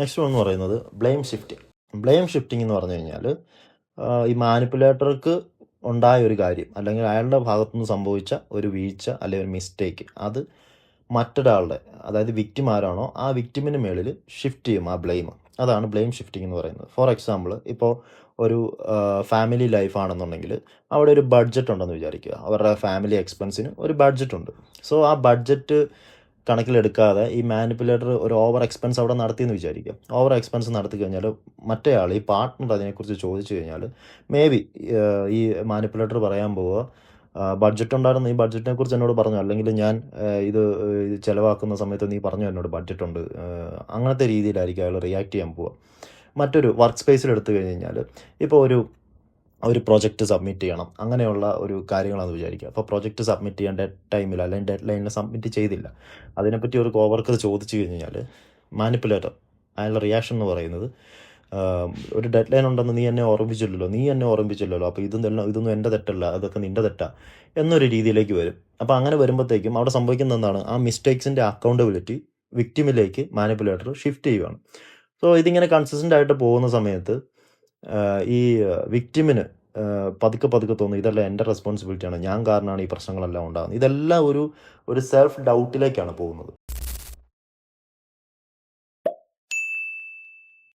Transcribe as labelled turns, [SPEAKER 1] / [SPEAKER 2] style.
[SPEAKER 1] Next one എന്ന് പറയുന്നത് blame shifting blame shifting എന്ന് പറഞ്ഞു കഴിഞ്ഞാൽ ഈ മാനിപ്പുലേറ്റർക്ക് ഉണ്ടായ ഒരു കാര്യം അല്ലെങ്കിൽ അയാളുടെ ഭാഗത്തുനിന്ന് സംഭവിച്ച ഒരു വീഴ്ച അല്ലെങ്കിൽ ഒരു മിസ്റ്റേക്ക് അത് മറ്റൊരാളുടെ അതായത് വിക്റ്റിം ആരാണോ ആ വിക്റ്റിമിന് മേളിൽ ഷിഫ്റ്റ് ചെയ്യും ആ ബ്ലെയിം. അതാണ് ബ്ലെയിം ഷിഫ്റ്റിംഗ് എന്ന് പറയുന്നത്. ഫോർ എക്സാമ്പിൾ ഇപ്പോൾ ഒരു ഫാമിലി ലൈഫാണെന്നുണ്ടെങ്കിൽ അവിടെ ഒരു ബഡ്ജറ്റ് ഉണ്ടെന്ന് വിചാരിക്കുക. അവരുടെ ഫാമിലി എക്സ്പെൻസിന് ഒരു ബഡ്ജറ്റ് ഉണ്ട്. സോ ആ ബഡ്ജറ്റ് കണക്കിലെടുക്കാതെ ഈ മാനിപ്പുലേറ്റർ ഒരു ഓവർ എക്സ്പെൻസ് അവിടെ നടത്തിയെന്ന് വിചാരിക്കുക. ഓവർ എക്സ്പെൻസ് നടത്തി കഴിഞ്ഞാൽ മറ്റേ ആൾ ഈ പാർട്ട്ണർ അതിനെക്കുറിച്ച് ചോദിച്ചു കഴിഞ്ഞാൽ മേ ബി ഈ മാനിപ്പുലേറ്റർ പറയാൻ പോവുക ബഡ്ജറ്റ് ഉണ്ടായിരുന്നു ഈ ബഡ്ജറ്റിനെ കുറിച്ച് എന്നോട് പറഞ്ഞു. അല്ലെങ്കിൽ ഞാൻ ഇത് ചിലവാക്കുന്ന സമയത്ത് നീ പറഞ്ഞു എന്നോട് ബഡ്ജറ്റ് ഉണ്ട് അങ്ങനത്തെ രീതിയിലായിരിക്കും അയാൾ റിയാക്ട് ചെയ്യാൻ പോവുക. മറ്റൊരു വർക്ക് സ്പേസിൽ എടുത്തു കഴിഞ്ഞ് കഴിഞ്ഞാൽ ഇപ്പോൾ ഒരു ഒരു പ്രോജക്റ്റ് സബ്മിറ്റ് ചെയ്യണം. അങ്ങനെയുള്ള ഒരു കാര്യങ്ങളാണ് വിചാരിക്കുക. അപ്പോൾ പ്രോജക്റ്റ് സബ്മിറ്റ് ചെയ്യേണ്ട ടൈമിൽ അല്ലെങ്കിൽ ഡെഡ് ലൈനിൽ സബ്മിറ്റ് ചെയ്തില്ല. അതിനെപ്പറ്റി ഒരു കോവർക്കർ ചോദിച്ചു കഴിഞ്ഞ് കഴിഞ്ഞാൽ മാനിപ്പുലേറ്റർ അയാളുടെ റിയാക്ഷൻ എന്ന് പറയുന്നത് ഒരു ഡെഡ് ലൈൻ ഉണ്ടെന്ന് നീ എന്നെ ഓർമ്മിച്ചില്ലല്ലോ നീ എന്നെ ഓർമ്മിച്ചില്ലല്ലോ അപ്പോൾ ഇതൊന്നും ഇതൊന്നും എന്റെ തെറ്റല്ല അതൊക്കെ നിന്റെ തെറ്റാ എന്നൊരു രീതിയിലേക്ക് വരും. അപ്പോൾ അങ്ങനെ വരുമ്പോഴത്തേക്കും അവിടെ സംഭവിക്കുന്ന എന്താണ്? ആ മിസ്റ്റേക്സിന്റെ അക്കൗണ്ടബിലിറ്റി വിക്റ്റിമിലേക്ക് മാനിപ്പുലേറ്റർ ഷിഫ്റ്റ് ചെയ്യുകയാണ് സോ ഇതിങ്ങനെ കൺസിസ്റ്റന്റ് ആയിട്ട് പോകുന്ന സമയത്ത് ഈ വിക്റ്റിമിന് പതുക്കെ പതുക്കെ തോന്നും ഇതെല്ലാം എന്റെ റെസ്പോൺസിബിലിറ്റിയാണ് ഞാൻ കാരണമാണ് ഈ പ്രശ്നങ്ങളെല്ലാം ഉണ്ടാകുന്നത്. ഇതെല്ലാം ഒരു ഒരു സെൽഫ് ഡൗട്ടിലേക്കാണ് പോകുന്നത്.